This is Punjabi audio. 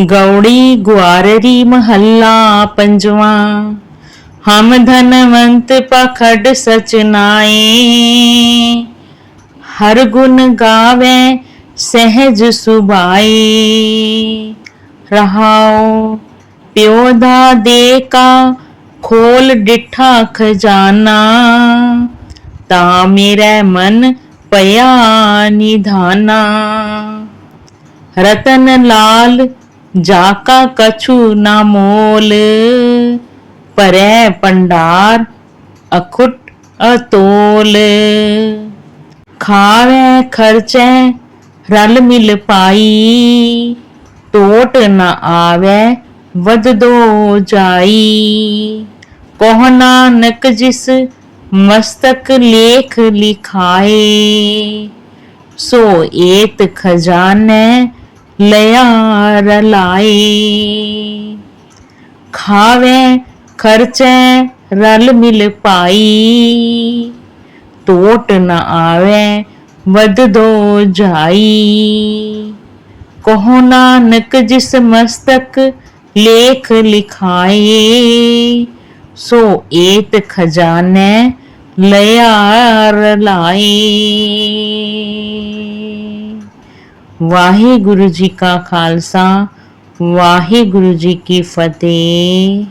ਗੌੜੀ ਗੁਆਰਰੀ ਮਹੱਲਾ ਪੰਜਵਾਂ। ਹਮ ਧਨਵੰਤ ਪਖੜ ਸਚਨਾਏ ਹਰ ਗੁਣ ਗਾਵੇ ਸਹਿਜ ਸੁਭਾਈ। ਰਹਾਉ ਪਿਓ ਦਾ ਦੇ ਕਾ ਖੋਲ ਡਿਠਾ ਖਜ਼ਾਨਾ ਤਾਂ ਮੇਰਾ ਮਨ ਪਿਆ ਨਿਧਾਨਾ। ਰਤਨ ਲਾਲ ਜਾਕਾ ਕਛੂ ਨਾ ਮੋਲ ਪਰੈ ਪੰਡਾਰ ਅਖੁੱਟ ਅਤੋਲ। ਖਾਵੇ ਖਰਚੈ ਰਲ ਮਿਲ ਪਾਈ, ਟੋਟ ਨਾ ਆਵੇ ਵਦਦੋ ਜਾਈ। ਕੋਹ ਨਾਨਕ ਜਿਸ ਮਸਤਕ ਲੇਖ ਲਿਖਾਏ ਸੋ ਏਤ ਖਜ਼ਾਨੇ ਲਿਆ ਰਲਾਏ ਖਾਵੇ ਖਰਚੇ ਰਲ ਮਿਲ ਪਾਈ ਟੋਟ ਨ ਆਵੇ ਵਦ ਦੋ ਜਾਈ ਕਹੋ ਨਾਨਕ ਜਿਸ ਮਸਤਕ ਲੇਖ ਲਿਖਾਏ ਸੋ ਏਤ ਖਜ਼ਾਨੇ ਲਿਆ ਰਲਾਈ ਵਾਹਿਗੁਰੂ ਜੀ ਕਾ ਖਾਲਸਾ ਵਾਹਿਗੁਰੂ ਜੀ ਕੀ ਫਤਿਹ।